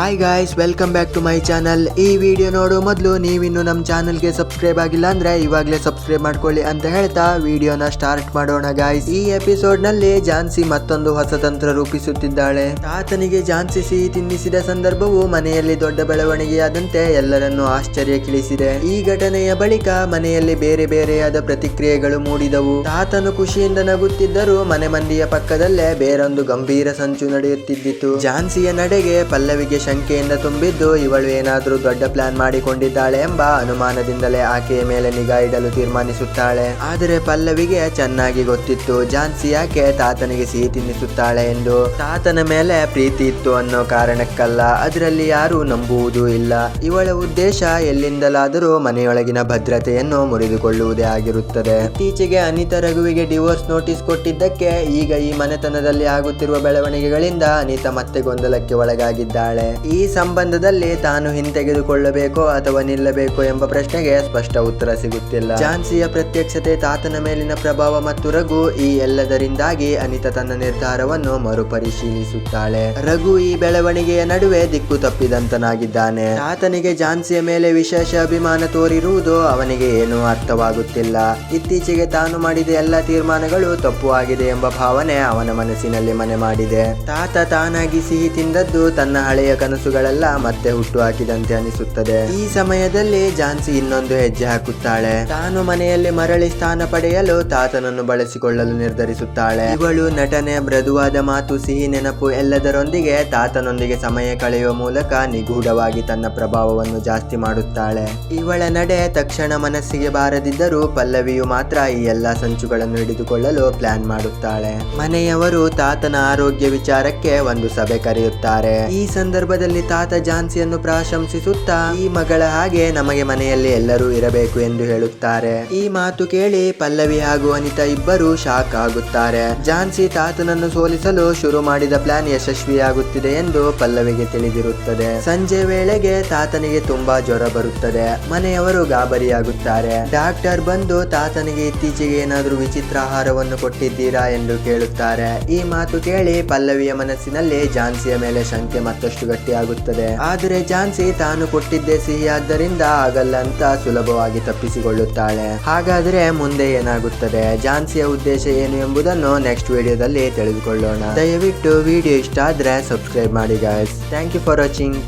Hi guys welcome back to my channel ಈ video ನೋಡೋ ಮೊದಲು ನೀವಿನ್ನು ನಮ್ಮ ಚಾನಲ್ಗೆ ಸಬ್ಸ್ಕ್ರೈಬ್ ಆಗಿಲ್ಲ ಅಂದ್ರೆ ಇವಾಗಲೇ ಸಬ್ಸ್ಕ್ರೈಬ್ ಮಾಡ್ಕೊಳ್ಳಿ ಅಂತ ಹೇಳ್ತಾ ವಿಡಿಯೋನ ಸ್ಟಾರ್ಟ್ ಮಾಡೋಣ ಗಾಯ್ಸ್ ಈ ಎಪಿಸೋಡ್ನಲ್ಲಿ ಜಾನ್ಸಿ ಮತ್ತೊಂದು ಹೊಸ ತಂತ್ರ ರೂಪಿಸುತ್ತಿದ್ದಾಳೆ. ತಾತನಿಗೆ ಜಾನ್ಸಿ ಸಿಹಿ ತಿನ್ನಿಸಿದ ಸಂದರ್ಭವು ಮನೆಯಲ್ಲಿ ದೊಡ್ಡ ಬೆಳವಣಿಗೆಯಾದಂತೆ ಎಲ್ಲರನ್ನೂ ಆಶ್ಚರ್ಯಕ್ಕಿಳಿಸಿದೆ. ಈ ಘಟನೆಯ ಬಳಿಕ ಮನೆಯಲ್ಲಿ ಬೇರೆ ಬೇರೆಯಾದ ಪ್ರತಿಕ್ರಿಯೆಗಳು ಮೂಡಿದವು. ತಾತನು ಖುಷಿಯಿಂದ ನಗುತ್ತಿದ್ದರೂ ಮನೆ ಮಂದಿಯ ಪಕ್ಕದಲ್ಲೇ ಬೇರೊಂದು ಗಂಭೀರ ಸಂಚು ನಡೆಯುತ್ತಿದ್ದಿತು ಜಾನ್ಸಿಯ ನಡೆಗೆ ಪಲ್ಲವಿಗೆ ಶಂಕೆಯಿಂದ ತುಂಬಿದ್ದು, ಇವಳು ಏನಾದರೂ ದೊಡ್ಡ ಪ್ಲಾನ್ ಮಾಡಿಕೊಂಡಿದ್ದಾಳೆ ಎಂಬ ಅನುಮಾನದಿಂದಲೇ ಆಕೆಯ ಮೇಲೆ ನಿಗಾ ಇಡಲು ತೀರ್ಮಾನಿಸುತ್ತಾಳೆ. ಆದರೆ ಪಲ್ಲವಿಗೆ ಚೆನ್ನಾಗಿ ಗೊತ್ತಿತ್ತು. ಝಾನ್ಸಿ ಆಕೆ ತಾತನಿಗೆ ಸಿಹಿ ತಿನ್ನಿಸುತ್ತಾಳೆ ಎಂದು. ತಾತನ ಮೇಲೆ ಪ್ರೀತಿ ಇತ್ತು ಅನ್ನೋ ಕಾರಣಕ್ಕಲ್ಲ, ಅದರಲ್ಲಿ ಯಾರು ನಂಬುವುದೂ ಇಲ್ಲ. ಇವಳ ಉದ್ದೇಶ ಎಲ್ಲಿಂದಲಾದರೂ ಮನೆಯೊಳಗಿನ ಭದ್ರತೆಯನ್ನು ಮುರಿದುಕೊಳ್ಳುವುದೇ ಆಗಿರುತ್ತದೆ. ಇತ್ತೀಚೆಗೆ ಅನಿತಾ ರಘುವಿಗೆ ಡಿವೋರ್ಸ್ ನೋಟಿಸ್ ಕೊಟ್ಟಿದ್ದಕ್ಕೆ ಈಗ ಈ ಮನೆತನದಲ್ಲಿ ಆಗುತ್ತಿರುವ ಬೆಳವಣಿಗೆಗಳಿಂದ ಅನಿತಾ ಮತ್ತೆ ಗೊಂದಲಕ್ಕೆ ಒಳಗಾಗಿದ್ದಾಳೆ. ಈ ಸಂಬಂಧದಲ್ಲಿ ತಾನು ಹಿಂತೆಗೆದುಕೊಳ್ಳಬೇಕೋ ಅಥವಾ ನಿಲ್ಲಬೇಕೋ ಎಂಬ ಪ್ರಶ್ನೆಗೆ ಸ್ಪಷ್ಟ ಉತ್ತರ ಸಿಗುತ್ತಿಲ್ಲ. ಝಾನ್ಸಿಯ ಪ್ರತ್ಯಕ್ಷತೆ ತಾತನ ಮೇಲಿನ ಪ್ರಭಾವ ಮತ್ತು ರಘು ಈ ಎಲ್ಲದರಿಂದಾಗಿ ಅನಿತಾ ತನ್ನ ನಿರ್ಧಾರವನ್ನು ಮರುಪರಿಶೀಲಿಸುತ್ತಾಳೆ. ರಘು ಈ ಬೆಳವಣಿಗೆಯ ನಡುವೆ ದಿಕ್ಕು ತಪ್ಪಿದಂತನಾಗಿದ್ದಾನೆ. ತಾತನಿಗೆ ಝಾನ್ಸಿಯ ಮೇಲೆ ವಿಶೇಷ ಅಭಿಮಾನ ತೋರಿರುವುದು ಅವನಿಗೆ ಏನೂ ಅರ್ಥವಾಗುತ್ತಿಲ್ಲ. ಇತ್ತೀಚೆಗೆ ತಾನು ಮಾಡಿದ ಎಲ್ಲ ತೀರ್ಮಾನಗಳು ತಪ್ಪು ಆಗಿದೆ ಎಂಬ ಭಾವನೆ ಅವನ ಮನಸ್ಸಿನಲ್ಲಿ ಮನೆ ಮಾಡಿದೆ. ತಾತ ತಾನಾಗಿ ಸಿಹಿ ತಿಂದದ್ದು ತನ್ನ ಹಳೆಯ ಕನಸುಗಳೆಲ್ಲ ಮತ್ತೆ ಹುಟ್ಟು ಹಾಕಿದಂತೆ ಅನಿಸುತ್ತದೆ. ಈ ಸಮಯದಲ್ಲಿ ಝಾನ್ಸಿ ಇನ್ನೊಂದು ಹೆಜ್ಜೆ ಹಾಕುತ್ತಾಳೆ. ತಾನು ಮನೆಯಲ್ಲಿ ಮರಳಿ ಸ್ಥಾನ ಪಡೆಯಲು ತಾತನನ್ನು ಬಳಸಿಕೊಳ್ಳಲು ನಿರ್ಧರಿಸುತ್ತಾಳೆ. ಇವಳು ನಟನೆ, ಮೃದುವಾದ ಮಾತು, ಸಿಹಿ ನೆನಪು ಎಲ್ಲದರೊಂದಿಗೆ ತಾತನೊಂದಿಗೆ ಸಮಯ ಕಳೆಯುವ ಮೂಲಕ ನಿಗೂಢವಾಗಿ ತನ್ನ ಪ್ರಭಾವವನ್ನು ಜಾಸ್ತಿ ಮಾಡುತ್ತಾಳೆ. ಇವಳ ನಡೆ ತಕ್ಷಣ ಮನಸ್ಸಿಗೆ ಬಾರದಿದ್ದರೂ ಪಲ್ಲವಿಯು ಮಾತ್ರ ಈ ಎಲ್ಲಾ ಸಂಚುಗಳನ್ನು ಹಿಡಿದುಕೊಳ್ಳಲು ಪ್ಲಾನ್ ಮಾಡುತ್ತಾಳೆ. ಮನೆಯವರು ತಾತನ ಆರೋಗ್ಯ ವಿಚಾರಕ್ಕೆ ಒಂದು ಸಭೆ ಕರೆಯುತ್ತಾರೆ. ಈ ಸಂದರ್ಭದಲ್ಲಿ ತಾತ ಝಾನ್ಸಿಯನ್ನು ಪ್ರಶಂಸಿಸುತ್ತಾ, ಈ ಮಗಳ ಹಾಗೆ ನಮಗೆ ಮನೆಯಲ್ಲಿ ಎಲ್ಲರೂ ಇರಬೇಕು ಎಂದು ಹೇಳುತ್ತಾರೆ. ಈ ಮಾತು ಕೇಳಿ ಪಲ್ಲವಿ ಹಾಗೂ ಅನಿತಾ ಇಬ್ಬರು ಶಾಕ್ ಆಗುತ್ತಾರೆ. ಝಾನ್ಸಿ ತಾತನನ್ನು ಸೋಲಿಸಲು ಶುರು ಮಾಡಿದ ಪ್ಲಾನ್ ಯಶಸ್ವಿಯಾಗುತ್ತಿದೆ ಎಂದು ಪಲ್ಲವಿಗೆ ತಿಳಿದಿರುತ್ತದೆ. ಸಂಜೆ ವೇಳೆಗೆ ತಾತನಿಗೆ ತುಂಬಾ ಜ್ವರ ಬರುತ್ತದೆ. ಮನೆಯವರು ಗಾಬರಿಯಾಗುತ್ತಾರೆ. ಡಾಕ್ಟರ್ ಬಂದು, ತಾತನಿಗೆ ಇತ್ತೀಚೆಗೆ ಏನಾದರೂ ವಿಚಿತ್ರ ಆಹಾರವನ್ನು ಕೊಟ್ಟಿದ್ದೀರಾ? ಎಂದು ಕೇಳುತ್ತಾರೆ. ಈ ಮಾತು ಕೇಳಿ ಪಲ್ಲವಿಯ ಮನಸ್ಸಿನಲ್ಲಿ ಝಾನ್ಸಿಯ ಮೇಲೆ ಶಂಕೆ ಮತ್ತಷ್ಟು ಗಟ್ಟಿಯಾಗುತ್ತದೆ ಆದರೆ ಝಾನ್ಸಿ ತಾನು ಕೊಟ್ಟಿದ್ದೇ ಸಿಹಿಯಾದ್ದರಿಂದ ಆಗಲ್ಲ ಅಂತ ಸುಲಭವಾಗಿ ತಪ್ಪಿಸಿಕೊಳ್ಳುತ್ತಾಳೆ. ಹಾಗಾದ್ರೆ ಮುಂದೆ ಏನಾಗುತ್ತದೆ? ಝಾನ್ಸಿಯ ಉದ್ದೇಶ ಏನು ಎಂಬುದನ್ನು ನೆಕ್ಸ್ಟ್ ವಿಡಿಯೋದಲ್ಲಿ ತಿಳಿದುಕೊಳ್ಳೋಣ. ದಯವಿಟ್ಟು ವಿಡಿಯೋ ಇಷ್ಟ ಆದ್ರೆ ಸಬ್ಸ್ಕ್ರೈಬ್ ಮಾಡಿ guys thank you for watching